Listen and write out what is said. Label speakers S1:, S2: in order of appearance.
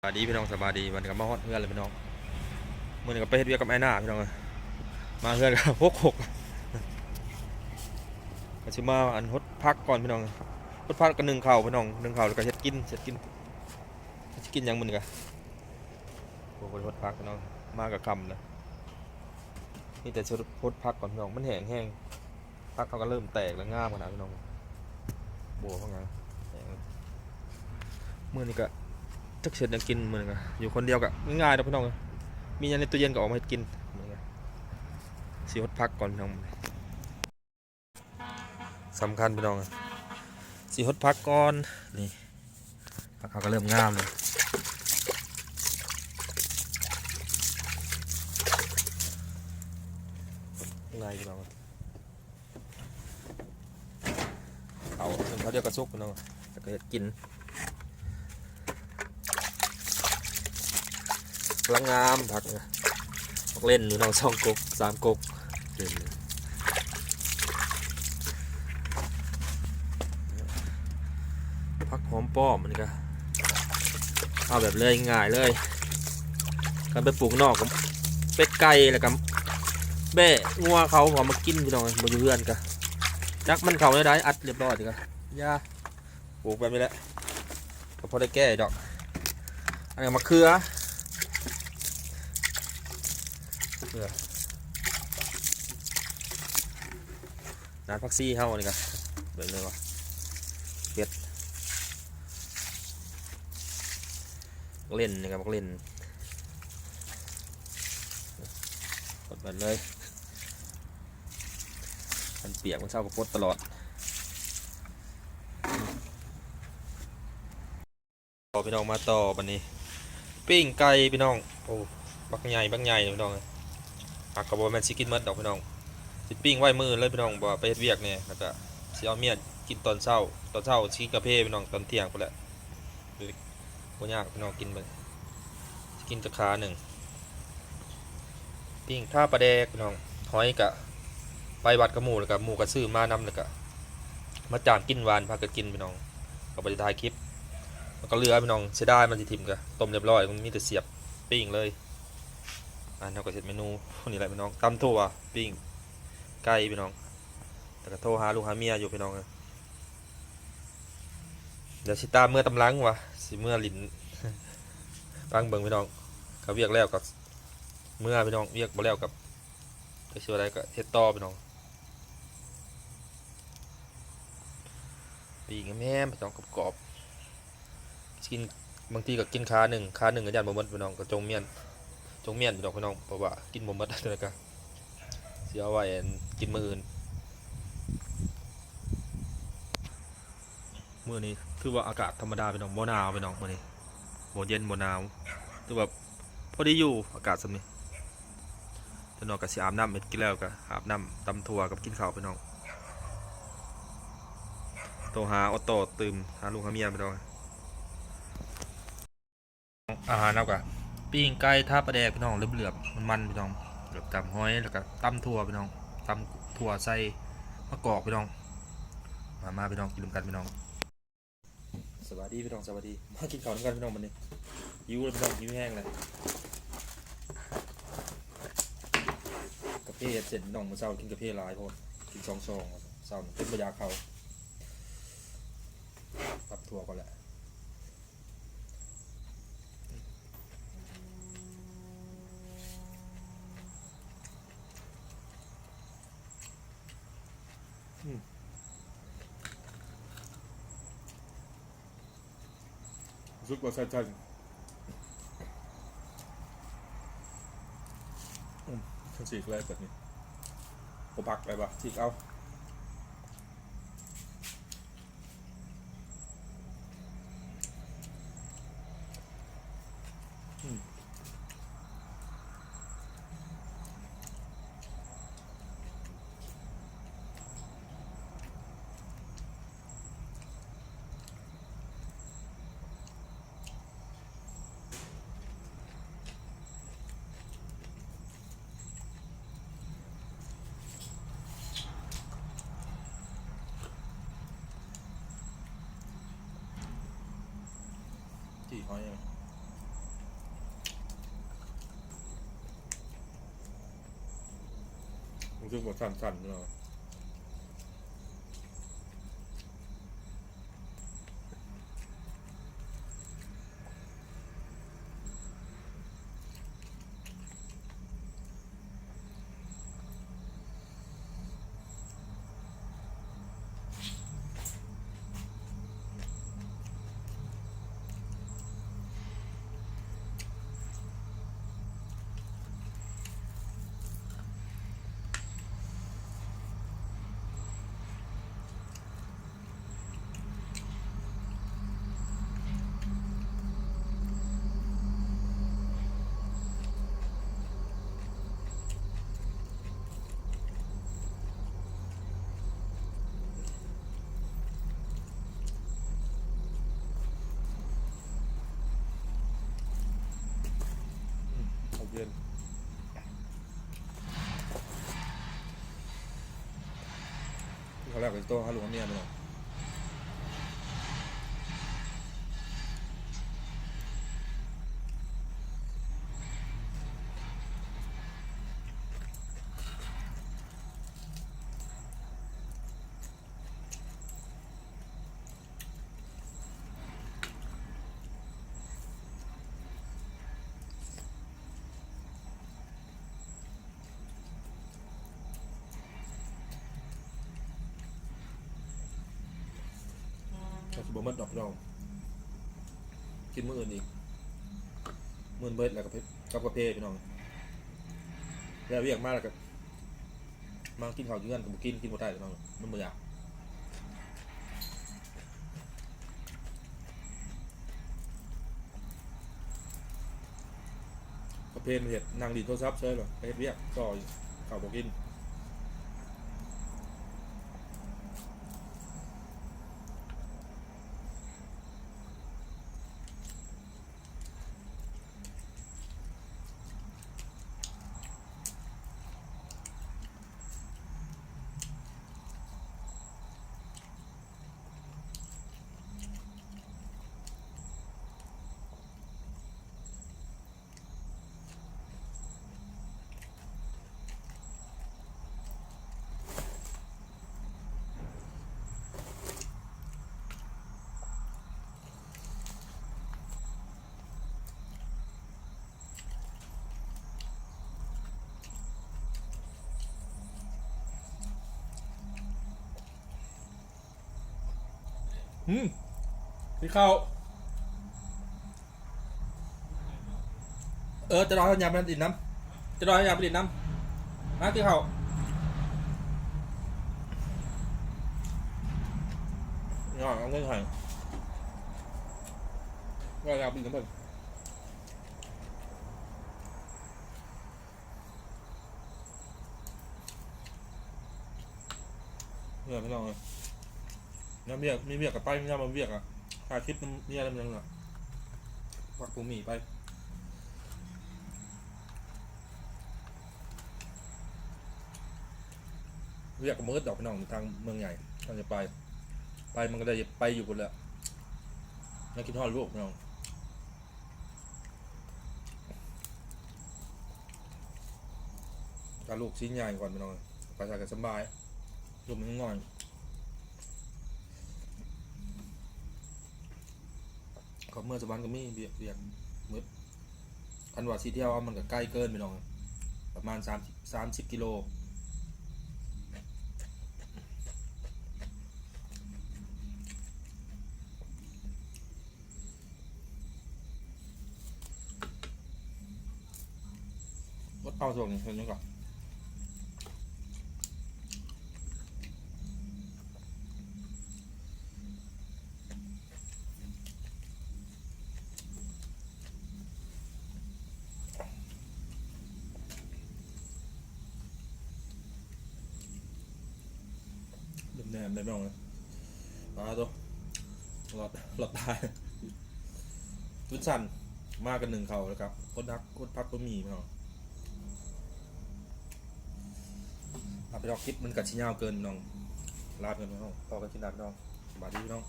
S1: สวัสดีพี่น้องสบายดีวันนี้ก็มาฮอดเพื่อนเลยพี่น้องมื่อนี้ก็ไปเฮ็ดเวียกับไอ้หน้าพี่น้องมาเพื่อนกับหกหกก็ชิมาอันฮดพักก่อนพี่น้องฮดพักกันหนึ่งเข่าวพี่น้องหนึ่งเข่าวแล้วก็เฮ็ดกินเฮ็ดกินเฮ็ดกินหยังมื้อนี้ก็โอ้โหฮดพักพี่น้องมากับคำนะนี่แต่ชุดฮดพักก่อนพี่น้องมันแห้งแห้งพักเขาก็เริ่มแตกแล้วงามขนาดพี่น้องบัวเขาไงแห้งเมื่อนี้ก็ จักเสร็จยังกินมือนกันอยู่คนเดียวกับง่ายๆนะพี่น้องมีอย่างในตู้เย็นก็ออกมากินเหมือนกันสีฮดพักก่อนพี่น้องสำคัญพี่น้องสีฮดพักก่อนนี่พักเขาก็เริ่มงามเลยง่ายพี่น้องเอาเขาเรียกกระซุกพี่น้องแล้วก็เห็ดกิน พลังงามผักนะผักเล่นหรือน้องช่องกกสามกกเล่นผักหอมป้อมมันก็เอาแบบเลยง่ายเลยกันไปปลูกนอกกับเป็ดไก่แล้วกับแบ่งัวเขาพอมากินพี่น้องบนอยู่เพื่อนกันจักมันเขาได้ได้อัดเรียบร้อยดีกันยาปลูกแบบนี้แหละก็พอได้แก้ดอกอันนี้มะเขือ นานพักซี่เฮานี่กันเบิ่งเลยวะเฮ็ดเล่นนี่ครับเล่นกดมันเลยมันเปียกมันเศร้ากับปดตลอดต่อพี่น้องมาต่อบันนี้ ปิ้งไก่พี่น้อง โอ้ บักใหญ่ บักใหญ่พี่น้อง หักกระบอกแมนซิกินมัดดอกพี่น้องสิปิ้งไว้มือเลยพี่น้องบ่ไปเฮ็ดเวียกเนี่ยแล้วก็สิเอาเมียกินตอนเช้าตอนเช้าสิกินกาแฟพี่น้องตอนเที่ยงพุ่นแหละบ่ยากพี่น้องกินเบิ่งกินจักขาหนึ่งปิ้งท่าปลาแดกพี่น้องหอยกะไปวัดกับหมู่แล้วก็หมู่ก็ซื้อมานำแล้วก็มาจานกินหวานพากันกินพี่น้องก็บ่ได้ถ่ายคลิปมันก็เลือพี่น้องเสียดายมันสิทิ่มก็ต้มเรียบร้อยมันมีแต่เสียบปิ้งเลย อ่าเฮาก็เสร็จเมนูนี่แหละพี่น้องตำถั่วปิ้งไกลพี่น้อง แต่ก็โทรหาลูกหาเมียอยู่พี่น้องเอ้ยเดี๋ยวสิตามเมื่อตำลังวะสิเมื่อลินฟังเบิ่งพี่น้องเขาเวียกแล้วกับเมื่อพี่น้องเวียกบ่แล้วกับก็ชื่ออะไรก็เฮ็ดต่อพี่น้องปีกแม่พี่น้องกรอบกินบางทีก็กินขาหนึ่งขาหนึ่งก็ยันบ่หมดพี่น้องก็จงเมียน จงเมียนพี่น้องพี่น้องเพราะว่ากินบ่หมดเลยก็เสียไว้อันกินมืออื่นมื้อนี้คือว่าอากาศธรรมดาไปน้องบ่หนาวไปน้องมื้อนี้บ่เย็นบ่หนาวคือแบบพอดีอยู่อากาศสำนี้แต่นอกก็สิอาบน้ำเฮ็ดกินแล้วก็อาบน้ำตำถั่วกับกินข้าวไปน้องโตหาออโต้ตื่มหาลูกหาเมียไปน้องอาหารเอากะ ปิ้งไก่ท่าปลาแดกพี่น้องเหลือบๆมันๆพี่น้องแล้วตำห้อยแล้วก็ตำถั่วพี่น้องตำถั่วใส่มะกอกพี่น้อง มามาพี่น้องกินรวมกันพี่น้อง สวัสดีพี่น้องสวัสดี มากินข้าวกันพี่น้องวันนี้หิวเลยพี่น้องหิวแห้งเลยกาแฟเสร็จพี่น้องมาเช้ากินกาแฟหลายโพดกินสองซองเช้าเป็นประยาเขาปรับถั่วก่อนแหละ รู้สึกว่าใช่ใช่อืมฉัน หอยรู้สึกว่าสั่นๆเนาะ เขาแรกเป็นโต๊ะฮัลโหลเนี่ยมันเนาะ ก็สิบ่หมดดอกพี่น้อง กินมื้ออื่นอีกมื้อเบิดแล้วก็เพรกับกาแฟพี่น้องแล้วเรียกมาแล้วก็มากินข้าวอยู่กันก็บ่กินกินบ่ได้พี่น้องมันบ่อยากกาแฟมันเฮ็ดนั่งดีดโทรศัพท์เฉยบ่ไปเฮ็ดเวียกต่อข่าวบ่กิน อืมพี่เข้า เออ จะรอให้ยามไปดินน้ำจะรอให้ยามไปดินน้ำมาพี่เข้าหน่อยเอาเงินห้รอยามไปดินน้ำเพิ่นเนี่ยพี่น้องเลย น้ำเบียกมีเบียกกับไปมีน้ำมันเบียกอะค่าคิดน้ำเนี่อะไรมันยังอะปักปูหมี่ไปเรียกมืดดอกน้องทางเมืองใหญ่เราจะไป ไปมันก็ได้ไปอยู่คนละนักกินทอดลูกพี่น้องกาลูกชิ้นใหญ่ก่อนพี่น้องไปใส่กันสบายลูกมันง่อย เขาเมื่อสวรรค์ก็มีเบียกเบียกมืดคันว่าสีเที่ยวมันก็ใกล้เกินไปน้องประมาณสามสามสิบกิโลวัดเอาส่งเห็นยังก่อนเดิมแนม ได้ไม่ลงเลยมาตัวหลอดหลอดตายวิสันมากกันหนึ่งเขาเลยครับโคตรดักโคตรพักก็มีพี่น้องเอาไปลองคลิปมันกัดชิ้นยาวเกินน้องลาบกันพี่น้องพอกันกินดาพี่น้องบาดีพี่น้อง